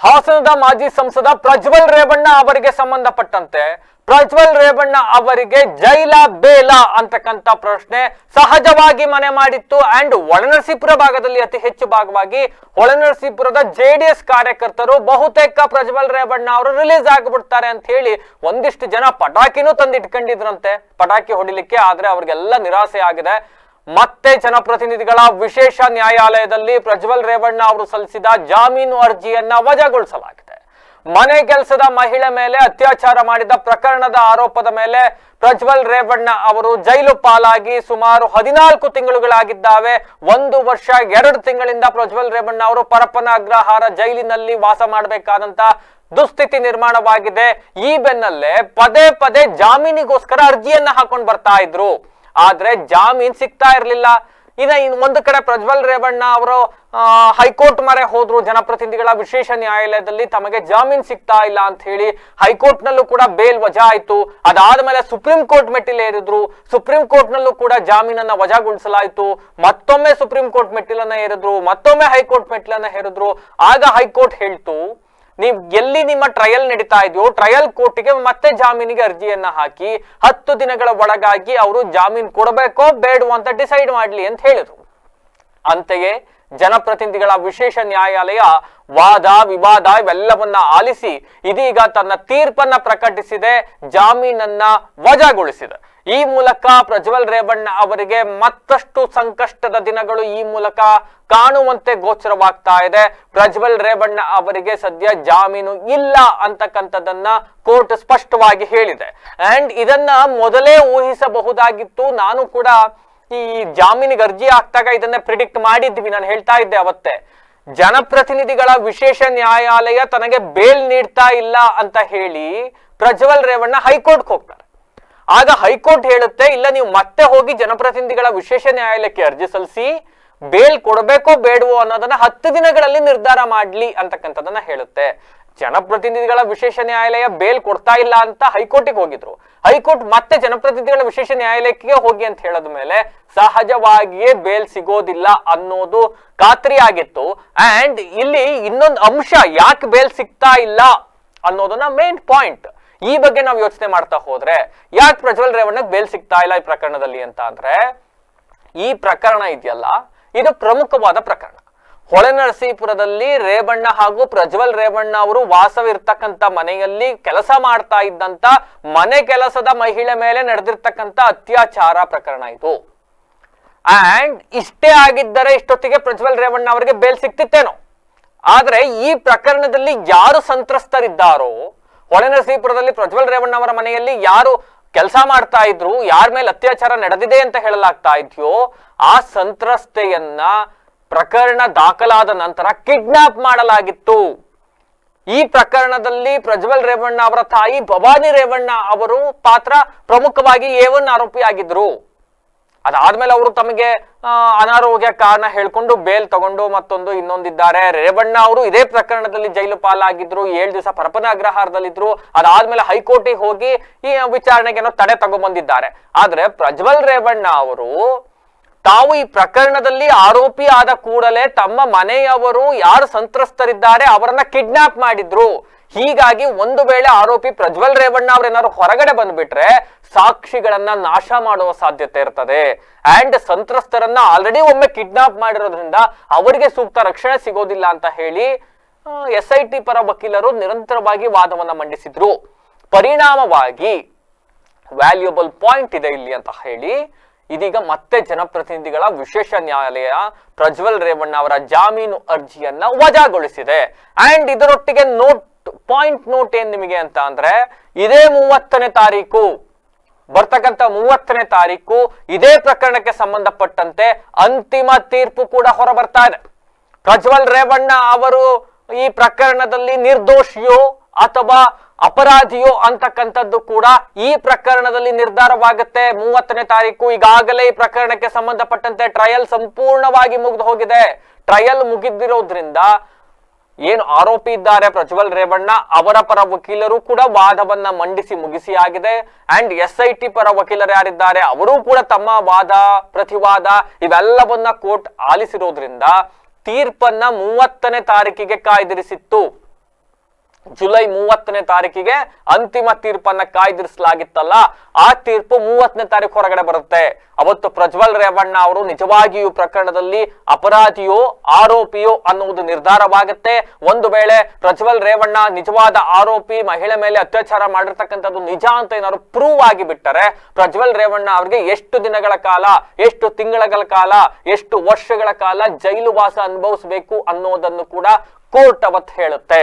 ಹಾಸನದ ಮಾಜಿ ಸಂಸದ ಪ್ರಜ್ವಲ್ ರೇವಣ್ಣ ಅವರಿಗೆ ಸಂಬಂಧಪಟ್ಟಂತೆ ಪ್ರಜ್ವಲ್ ರೇವಣ್ಣ ಅವರಿಗೆ ಜೈಲ ಬೇಲ ಅಂತಕ್ಕಂಥ ಪ್ರಶ್ನೆ ಸಹಜವಾಗಿ ಮನೆ ಮಾಡಿತ್ತು ಅಂಡ್ ಒಳನರಸೀಪುರ ಭಾಗದಲ್ಲಿ ಅತಿ ಹೆಚ್ಚು ಭಾಗವಾಗಿ ಒಳನರಸೀಪುರದ ಜೆಡಿಎಸ್ ಕಾರ್ಯಕರ್ತರು ಬಹುತೇಕ ಪ್ರಜ್ವಲ್ ರೇವಣ್ಣ ಅವರು ರಿಲೀಸ್ ಆಗಿಬಿಡ್ತಾರೆ ಅಂತ ಹೇಳಿ ಒಂದಿಷ್ಟು ಜನ ಪಟಾಕಿನೂ ತಂದಿಟ್ಕೊಂಡಿದ್ರಂತೆ. ಪಟಾಕಿ ಹೊಡಿಲಿಕ್ಕೆ ಆದ್ರೆ ಅವ್ರಿಗೆಲ್ಲ ನಿರಾಸೆ ಆಗಿದೆ ಮತ್ತೆ ಜನಪ್ರತಿನಿಧಿಗಳ ವಿಶೇಷ ನ್ಯಾಯಾಲಯದಲ್ಲಿ ಪ್ರಜ್ವಲ್ ರೇವಣ್ಣ ಅವರು ಸಲ್ಲಿಸಿದ ಜಾಮೀನು ಅರ್ಜಿಯನ್ನ ವಜಾಗೊಳಿಸಲಾಗಿದೆ. ಮನೆ ಕೆಲಸದ ಮಹಿಳೆ ಮೇಲೆ ಅತ್ಯಾಚಾರ ಮಾಡಿದ ಪ್ರಕರಣದ ಆರೋಪದ ಮೇಲೆ ಪ್ರಜ್ವಲ್ ರೇವಣ್ಣ ಅವರು ಜೈಲು ಪಾಲಾಗಿ ಸುಮಾರು ಹದಿನಾಲ್ಕು ತಿಂಗಳುಗಳಾಗಿದ್ದಾವೆ. ಒಂದು ವರ್ಷ ಎರಡು ತಿಂಗಳಿಂದ ಪ್ರಜ್ವಲ್ ರೇವಣ್ಣ ಅವರು ಪರಪ್ಪನ ಅಗ್ರಹಾರ ಜೈಲಿನಲ್ಲಿ ವಾಸ ಮಾಡಬೇಕಾದಂತ ದುಸ್ಥಿತಿ ನಿರ್ಮಾಣವಾಗಿದೆ. ಈ ಬೆನ್ನಲ್ಲೇ ಪದೇ ಪದೇ ಜಾಮೀನಿಗೋಸ್ಕರ ಅರ್ಜಿಯನ್ನ ಹಾಕೊಂಡು ಬರ್ತಾ ಇದ್ರು. ಆದ್ರೆ ಜಾಮೀನ್ ಸಿಗ್ತಾ ಇರ್ಲಿಲ್ಲ. ಇನ್ನ ಇನ್ ಒಂದು ಕಡೆ ಪ್ರಜ್ವಲ್ ರೇವಣ್ಣ ಅವರು ಹೈಕೋರ್ಟ್ ಮರೆ ಹೋದ್ರು. ಜನಪ್ರತಿನಿಧಿಗಳ ವಿಶೇಷ ನ್ಯಾಯಾಲಯದಲ್ಲಿ ತಮಗೆ ಜಾಮೀನ್ ಸಿಗ್ತಾ ಇಲ್ಲ ಅಂತ ಹೇಳಿ ಹೈಕೋರ್ಟ್ ನಲ್ಲೂ ಕೂಡ ಬೇಲ್ ವಜಾ ಆಯ್ತು. ಅದಾದ್ಮೇಲೆ ಸುಪ್ರೀಂ ಕೋರ್ಟ್ ಮೆಟ್ಟಿಲೇರಿದ್ರು. ಸುಪ್ರೀಂ ಕೋರ್ಟ್ ನಲ್ಲೂ ಕೂಡ ಜಾಮೀನನ್ನ ವಜಾಗೊಳಿಸಲಾಯಿತು. ಮತ್ತೊಮ್ಮೆ ಸುಪ್ರೀಂ ಕೋರ್ಟ್ ಮೆಟ್ಟಿಲನ್ನ ಏರಿದ್ರು. ಮತ್ತೊಮ್ಮೆ ಹೈಕೋರ್ಟ್ ಮೆಟ್ಟಿಲನ್ನ ಹೇರಿದ್ರು. ಆಗ ಹೈಕೋರ್ಟ್ ಹೇಳ್ತು ನೀವು ಎಲ್ಲಿ ನಿಮ್ಮ ಟ್ರಯಲ್ ನಡೀತಾ ಇದೆಯೋ ಟ್ರಯಲ್ ಕೋರ್ಟಿಗೆ ಮತ್ತೆ ಜಾಮೀನಿಗೆ ಅರ್ಜಿಯನ್ನ ಹಾಕಿ, ಹತ್ತು ದಿನಗಳ ಒಳಗಾಗಿ ಅವರು ಜಾಮೀನು ಕೊಡಬೇಕೋ, ಬೇಡವೋ ಅಂತ ಡಿಸೈಡ್ ಮಾಡಲಿ ಅಂತ ಹೇಳಿದ್ರು. ಅಂತೆಯೇ ಜನಪ್ರತಿನಿಧಿಗಳ ವಿಶೇಷ ನ್ಯಾಯಾಲಯ ವಾದ, ವಿವಾದ ಇವೆಲ್ಲವನ್ನ ಆಲಿಸಿ ಇದೀಗ ತನ್ನ ತೀರ್ಪನ್ನ ಪ್ರಕಟಿಸಿದೆ, ಜಾಮೀನನ್ನ ವಜಾಗೊಳಿಸಿದೆ. ಈ ಮೂಲಕ ಪ್ರಜ್ವಲ್ ರೇವಣ್ಣ ಅವರಿಗೆ ಮತ್ತಷ್ಟು ಸಂಕಷ್ಟದ ದಿನಗಳು ಈ ಮೂಲಕ ಕಾಣುವಂತೆ ಗೋಚರವಾಗ್ತಾ ಇದೆ. ಪ್ರಜ್ವಲ್ ರೇವಣ್ಣ ಅವರಿಗೆ ಸದ್ಯ ಜಾಮೀನು ಇಲ್ಲ ಅಂತಕ್ಕಂಥದ್ದನ್ನ ಕೋರ್ಟ್ ಸ್ಪಷ್ಟವಾಗಿ ಹೇಳಿದೆ. ಅಂಡ್ ಇದನ್ನ ಮೊದಲೇ ಊಹಿಸಬಹುದಾಗಿತ್ತು. ನಾನು ಕೂಡ ಈ ಜಾಮೀನಿಗೆ ಅರ್ಜಿ ಹಾಕ್ದಾಗ ಇದನ್ನ ಪ್ರಿಡಿಕ್ಟ್ ಮಾಡಿದ್ವಿ. ನಾನು ಹೇಳ್ತಾ ಇದ್ದೆ ಅವತ್ತೆ. ಜನಪ್ರತಿನಿಧಿಗಳ ವಿಶೇಷ ನ್ಯಾಯಾಲಯ ತನಗೆ ಬೇಲ್ ನೀಡ್ತಾ ಇಲ್ಲ ಅಂತ ಹೇಳಿ ಪ್ರಜ್ವಲ್ ರೇವಣ್ಣ ಹೈಕೋರ್ಟ್ಗೆ ಹೋಗ್ತಾರೆ. ಆಗ ಹೈಕೋರ್ಟ್ ಹೇಳುತ್ತೆ, ಇಲ್ಲ ನೀವು ಮತ್ತೆ ಹೋಗಿ ಜನಪ್ರತಿನಿಧಿಗಳ ವಿಶೇಷ ನ್ಯಾಯಾಲಯಕ್ಕೆ ಅರ್ಜಿ ಸಲ್ಲಿಸಿ, ಬೇಲ್ ಕೊಡಬೇಕೋ ಬೇಡವೋ ಅನ್ನೋದನ್ನ ಹತ್ತು ದಿನಗಳಲ್ಲಿ ನಿರ್ಧಾರ ಮಾಡ್ಲಿ ಅಂತಕ್ಕಂಥದ್ದನ್ನ ಹೇಳುತ್ತೆ. ಜನಪ್ರತಿನಿಧಿಗಳ ವಿಶೇಷ ನ್ಯಾಯಾಲಯ ಬೇಲ್ ಕೊಡ್ತಾ ಇಲ್ಲ ಅಂತ ಹೈಕೋರ್ಟಿಗೆ ಹೋಗಿದ್ರು. ಹೈಕೋರ್ಟ್ ಮತ್ತೆ ಜನಪ್ರತಿನಿಧಿಗಳ ವಿಶೇಷ ನ್ಯಾಯಾಲಯಕ್ಕೆ ಹೋಗಿ ಅಂತ ಹೇಳದ ಮೇಲೆ ಸಹಜವಾಗಿಯೇ ಬೇಲ್ ಸಿಗೋದಿಲ್ಲ ಅನ್ನೋದು ಖಾತ್ರಿ ಆಗಿತ್ತು. ಅಂಡ್ ಇಲ್ಲಿ ಇನ್ನೊಂದು ಅಂಶ ಯಾಕೆ ಬೇಲ್ ಸಿಗ್ತಾ ಇಲ್ಲ ಅನ್ನೋದನ್ನ ಮೇನ್ ಪಾಯಿಂಟ್ ಈ ಬಗ್ಗೆ ನಾವು ಯೋಚನೆ ಮಾಡ್ತಾ ಹೋದ್ರೆ, ಯಾಕೆ ಪ್ರಜ್ವಲ್ ರೇವಣ್ಣಗೆ ಬೇಲ್ ಸಿಗ್ತಾ ಇಲ್ಲ ಈ ಪ್ರಕರಣದಲ್ಲಿ ಅಂತ ಅಂದ್ರೆ, ಈ ಪ್ರಕರಣ ಇದೆಯಲ್ಲ, ಇದು ಪ್ರಮುಖವಾದ ಪ್ರಕರಣ. ಹೊಳೆನರಸೀಪುರದಲ್ಲಿ ರೇವಣ್ಣ ಹಾಗೂ ಪ್ರಜ್ವಲ್ ರೇವಣ್ಣ ಅವರು ವಾಸವಿರ್ತಕ್ಕಂಥ ಮನೆಯಲ್ಲಿ ಕೆಲಸ ಮಾಡ್ತಾ ಇದ್ದಂತ, ಮನೆ ಕೆಲಸದ ಮಹಿಳೆ ಮೇಲೆ ನಡೆದಿರ್ತಕ್ಕಂಥ ಅತ್ಯಾಚಾರ ಪ್ರಕರಣ ಇದು. ಅಂಡ್ ಇಷ್ಟೇ ಆಗಿದ್ದರೆ ಇಷ್ಟೊತ್ತಿಗೆ ಪ್ರಜ್ವಲ್ ರೇವಣ್ಣ ಅವರಿಗೆ ಬೇಲ್ ಸಿಕ್ತಿತ್ತೇನೋ ಆದ್ರೆ ಈ ಪ್ರಕರಣದಲ್ಲಿ ಯಾರು ಸಂತ್ರಸ್ತರಿದ್ದಾರೋ ಹೊಳೆನರಸೀಪುರದಲ್ಲಿ ಪ್ರಜ್ವಲ್ ರೇವಣ್ಣ ಅವರ ಮನೆಯಲ್ಲಿ ಯಾರು ಕೆಲಸ ಮಾಡ್ತಾ ಇದ್ರು, ಯಾರ ಮೇಲೆ ಅತ್ಯಾಚಾರ ನಡೆದಿದೆ ಅಂತ ಹೇಳಲಾಗ್ತಾ ಇದೆಯೋ, ಆ ಸಂತ್ರಸ್ತೆಯನ್ನ ಪ್ರಕರಣ ದಾಖಲಾದ ನಂತರ ಕಿಡ್ನಾಪ್ ಮಾಡಲಾಗಿತ್ತು. ಈ ಪ್ರಕರಣದಲ್ಲಿ ಪ್ರಜ್ವಲ್ ರೇವಣ್ಣ ಅವರ ತಾಯಿ ಭವಾನಿ ರೇವಣ್ಣ ಅವರು ಪಾತ್ರ ಪ್ರಮುಖವಾಗಿ ಏವನ್ ಆರೋಪಿಯಾಗಿದ್ರು. ಅದಾದ್ಮೇಲೆ ಅವರು ತಮಗೆ ಅನಾರೋಗ್ಯ ಕಾರಣ ಹೇಳ್ಕೊಂಡು ಬೇಲ್ ತಗೊಂಡು ಮತ್ತೊಂದು ಇನ್ನೊಂದಿದ್ದಾರೆ. ರೇವಣ್ಣ ಅವರು ಇದೇ ಪ್ರಕರಣದಲ್ಲಿ ಜೈಲು ಪಾಲಾಗಿದ್ರು, ಏಳು ದಿವಸ ಪರಪನ ಅಗ್ರಹಾರದಲ್ಲಿದ್ರು. ಅದಾದ್ಮೇಲೆ ಹೈಕೋರ್ಟಿಗೆ ಹೋಗಿ ಈ ವಿಚಾರಣೆಗೆ ತಡೆ ತಗೊಂಡ್ಬಂದಿದ್ದಾರೆ ಆದ್ರೆ ಪ್ರಜ್ವಲ್ ರೇವಣ್ಣ ಅವರು ತಾವು ಈ ಪ್ರಕರಣದಲ್ಲಿ ಆರೋಪಿ ಆದ ಕೂಡಲೇ ತಮ್ಮ ಮನೆಯವರು ಯಾರು ಸಂತ್ರಸ್ತರಿದ್ದಾರೆ ಅವರನ್ನ ಕಿಡ್ನಾಪ್ ಮಾಡಿದ್ರು. ಹೀಗಾಗಿ ಒಂದು ವೇಳೆ ಆರೋಪಿ ಪ್ರಜ್ವಲ್ ರೇವಣ್ಣ ಅವ್ರೇನಾದ್ರು ಹೊರಗಡೆ ಬಂದ್ಬಿಟ್ರೆ ಸಾಕ್ಷಿಗಳನ್ನ ನಾಶ ಮಾಡುವ ಸಾಧ್ಯತೆ ಇರ್ತದೆ. ಅಂಡ್ ಸಂತ್ರಸ್ತರನ್ನ ಆಲ್ರೆಡಿ ಒಮ್ಮೆ ಕಿಡ್ನಾಪ್ ಮಾಡಿರೋದ್ರಿಂದ ಅವರಿಗೆ ಸೂಕ್ತ ರಕ್ಷಣೆ ಸಿಗೋದಿಲ್ಲ ಅಂತ ಹೇಳಿ ಎಸ್ ಐ ಟಿ ಪರ ವಕೀಲರು ನಿರಂತರವಾಗಿ ವಾದವನ್ನ ಮಂಡಿಸಿದ್ರು. ಪರಿಣಾಮವಾಗಿ ವ್ಯಾಲ್ಯೂಬಲ್ ಪಾಯಿಂಟ್ ಇದೆ ಇಲ್ಲಿ ಅಂತ ಹೇಳಿ ಇದೀಗ ಮತ್ತೆ ಜನಪ್ರತಿನಿಧಿಗಳ ವಿಶೇಷ ನ್ಯಾಯಾಲಯ ಪ್ರಜ್ವಲ್ ರೇವಣ್ಣ ಅವರ ಜಾಮೀನು ಅರ್ಜಿಯನ್ನ ವಜಾಗೊಳಿಸಿದೆ. ಅಂಡ್ ಇದರೊಟ್ಟಿಗೆ ನೋಟ್ ಪಾಯಿಂಟ್ ನೋಟ್ ಏನ್ ನಿಮಗೆ ಅಂತ ಅಂದ್ರೆ, ಇದೇ ಮೂವತ್ತನೇ ತಾರೀಕು, ಬರ್ತಕ್ಕಂಥ ಮೂವತ್ತನೇ ತಾರೀಕು, ಇದೇ ಪ್ರಕರಣಕ್ಕೆ ಸಂಬಂಧಪಟ್ಟಂತೆ ಅಂತಿಮ ತೀರ್ಪು ಕೂಡ ಹೊರ ಬರ್ತಾ ಇದೆ. ಪ್ರಜ್ವಲ್ ರೇವಣ್ಣ ಅವರು ಈ ಪ್ರಕರಣದಲ್ಲಿ ನಿರ್ದೋಷಿಯೋ ಅಥವಾ ಅಪರಾಧಿಯೋ ಅಂತಕ್ಕಂಥದ್ದು ಕೂಡ ಈ ಪ್ರಕರಣದಲ್ಲಿ ನಿರ್ಧಾರವಾಗುತ್ತೆ. ಮೂವತ್ತನೇ ತಾರೀಕು ಈಗಾಗಲೇ ಈ ಪ್ರಕರಣಕ್ಕೆ ಸಂಬಂಧಪಟ್ಟಂತೆ ಟ್ರಯಲ್ ಸಂಪೂರ್ಣವಾಗಿ ಮುಗಿದು ಹೋಗಿದೆ. ಟ್ರಯಲ್ ಮುಗಿದಿರೋದ್ರಿಂದ ಏನು ಆರೋಪಿ ಇದ್ದಾರೆ ಪ್ರಜ್ವಲ್ ರೇವಣ್ಣ, ಅವರ ಪರ ವಕೀಲರು ಕೂಡ ವಾದವನ್ನ ಮಂಡಿಸಿ ಮುಗಿಸಿ ಆಗಿದೆ. ಅಂಡ್ ಎಸ್ ಐ ಟಿ ಪರ ವಕೀಲರು ಯಾರಿದ್ದಾರೆ, ಅವರು ಕೂಡ ತಮ್ಮ ವಾದ, ಪ್ರತಿವಾದ ಇವೆಲ್ಲವನ್ನ ಕೋರ್ಟ್ ಆಲಿಸಿರೋದ್ರಿಂದ ತೀರ್ಪನ್ನ ಮೂವತ್ತನೇ ತಾರೀಕಿಗೆ ಕಾಯ್ದಿರಿಸಿತ್ತು. ಜುಲೈ ಮೂವತ್ತನೇ ತಾರೀಕಿಗೆ ಅಂತಿಮ ತೀರ್ಪನ್ನ ಕಾಯ್ದಿರಿಸಲಾಗಿತ್ತಲ್ಲ, ಆ ತೀರ್ಪು ಮೂವತ್ತನೇ ತಾರೀಕು ಹೊರಗಡೆ ಬರುತ್ತೆ. ಅವತ್ತು ಪ್ರಜ್ವಲ್ ರೇವಣ್ಣ ಅವರು ನಿಜವಾಗಿಯೂ ಪ್ರಕರಣದಲ್ಲಿ ಅಪರಾಧಿಯೋ, ಆರೋಪಿಯೋ ಅನ್ನುವುದು ನಿರ್ಧಾರವಾಗುತ್ತೆ. ಒಂದು ವೇಳೆ ಪ್ರಜ್ವಲ್ ರೇವಣ್ಣ ನಿಜವಾದ ಆರೋಪಿ, ಮಹಿಳೆ ಮೇಲೆ ಅತ್ಯಾಚಾರ ಮಾಡಿರ್ತಕ್ಕಂಥದ್ದು ನಿಜ ಅಂತ ಏನಾದ್ರು ಪ್ರೂವ್ ಆಗಿ ಬಿಟ್ಟರೆ ಪ್ರಜ್ವಲ್ ರೇವಣ್ಣ ಅವರಿಗೆ ಎಷ್ಟು ದಿನಗಳ ಕಾಲ, ಎಷ್ಟು ತಿಂಗಳ ಕಾಲ, ಎಷ್ಟು ವರ್ಷಗಳ ಕಾಲ ಜೈಲು ವಾಸ ಅನುಭವಿಸಬೇಕು ಅನ್ನೋದನ್ನು ಕೂಡ ಕೋರ್ಟ್ ಅವತ್ತು ಹೇಳುತ್ತೆ.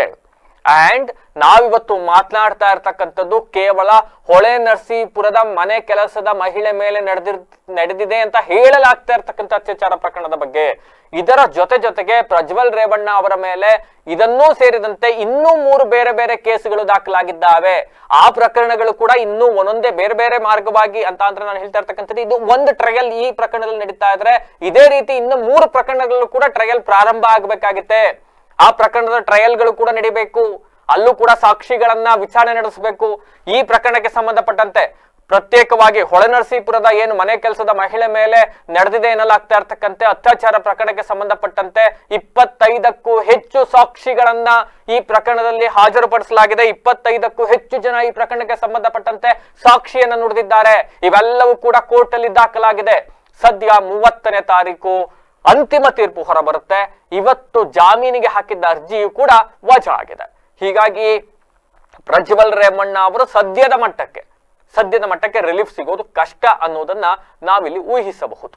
ಅಂಡ್ ನಾವಿವತ್ತು ಮಾತನಾಡ್ತಾ ಇರ್ತಕ್ಕಂಥದ್ದು ಕೇವಲ ಹೊಳೆ ನರಸೀಪುರದ ಮನೆ ಕೆಲಸದ ಮಹಿಳೆ ಮೇಲೆ ನಡೆದಿರ್, ನಡೆದಿದೆ ಅಂತ ಹೇಳಲಾಗ್ತಾ ಇರ್ತಕ್ಕಂಥ ಅತ್ಯಾಚಾರ ಪ್ರಕರಣದ ಬಗ್ಗೆ. ಇದರ ಜೊತೆ ಜೊತೆಗೆ ಪ್ರಜ್ವಲ್ ರೇವಣ್ಣ ಅವರ ಮೇಲೆ ಇದನ್ನೂ ಸೇರಿದಂತೆ ಇನ್ನೂ ಮೂರು ಬೇರೆ ಬೇರೆ ಕೇಸುಗಳು ದಾಖಲಾಗಿದ್ದಾವೆ. ಆ ಪ್ರಕರಣಗಳು ಕೂಡ ಇನ್ನೂ ಒಂದೊಂದೇ ಬೇರೆ ಬೇರೆ ಮಾರ್ಗವಾಗಿ ಅಂತ ನಾನು ಹೇಳ್ತಾ ಇರ್ತಕ್ಕಂಥದ್ದು ಇದು ಒಂದು ಟ್ರಯಲ್ ಈ ಪ್ರಕರಣದಲ್ಲಿ ನಡೀತಾ ಇದ್ರೆ ಇದೇ ರೀತಿ ಇನ್ನು ಮೂರು ಪ್ರಕರಣಗಳು ಕೂಡ ಟ್ರಯಲ್ ಪ್ರಾರಂಭ ಆಗಬೇಕಾಗುತ್ತೆ. ಆ ಪ್ರಕರಣದ ಟ್ರಯಲ್ಗಳು ಕೂಡ ನಡಿಬೇಕು, ಅಲ್ಲೂ ಕೂಡ ಸಾಕ್ಷಿಗಳನ್ನ ವಿಚಾರಣೆ ನಡೆಸಬೇಕು. ಈ ಪ್ರಕರಣಕ್ಕೆ ಸಂಬಂಧಪಟ್ಟಂತೆ ಪ್ರತ್ಯೇಕವಾಗಿ ಹೊಳೆನರಸೀಪುರದ ಏನು ಮನೆ ಕೆಲಸದ ಮಹಿಳೆ ಮೇಲೆ ನಡೆದಿದೆ ಎನ್ನಲಾಗ್ತಾ ಇರ್ತಕ್ಕಂತೆ ಅತ್ಯಾಚಾರ ಪ್ರಕರಣಕ್ಕೆ ಸಂಬಂಧಪಟ್ಟಂತೆ ಇಪ್ಪತ್ತೈದಕ್ಕೂ ಹೆಚ್ಚು ಸಾಕ್ಷಿಗಳನ್ನ ಈ ಪ್ರಕರಣದಲ್ಲಿ ಹಾಜರುಪಡಿಸಲಾಗಿದೆ. ಇಪ್ಪತ್ತೈದಕ್ಕೂ ಹೆಚ್ಚು ಜನ ಈ ಪ್ರಕರಣಕ್ಕೆ ಸಂಬಂಧಪಟ್ಟಂತೆ ಸಾಕ್ಷಿಯನ್ನ ನುಡಿದಿದ್ದಾರೆ. ಇವೆಲ್ಲವೂ ಕೂಡ ಕೋರ್ಟ್ ಅಲ್ಲಿ ದಾಖಲಾಗಿದೆ. ಸದ್ಯ ಮೂವತ್ತನೇ ತಾರೀಕು. ಅಂತಿಮ ತೀರ್ಪು ಹೊರಬರುತ್ತೆ. ಇವತ್ತು ಜಾಮೀನಿಗೆ ಹಾಕಿದ್ದ ಅರ್ಜಿಯು ಕೂಡ ವಜಾ ಆಗಿದೆ. ಹೀಗಾಗಿ ಪ್ರಜ್ವಲ್ ರೇಮಣ್ಣ ಅವರು ಸದ್ಯದ ಮಟ್ಟಕ್ಕೆ ಸದ್ಯದ ಮಟ್ಟಕ್ಕೆ ರಿಲೀಫ್ ಸಿಗೋದು ಕಷ್ಟ ಅನ್ನೋದನ್ನ ನಾವಿಲ್ಲಿ ಊಹಿಸಬಹುದು.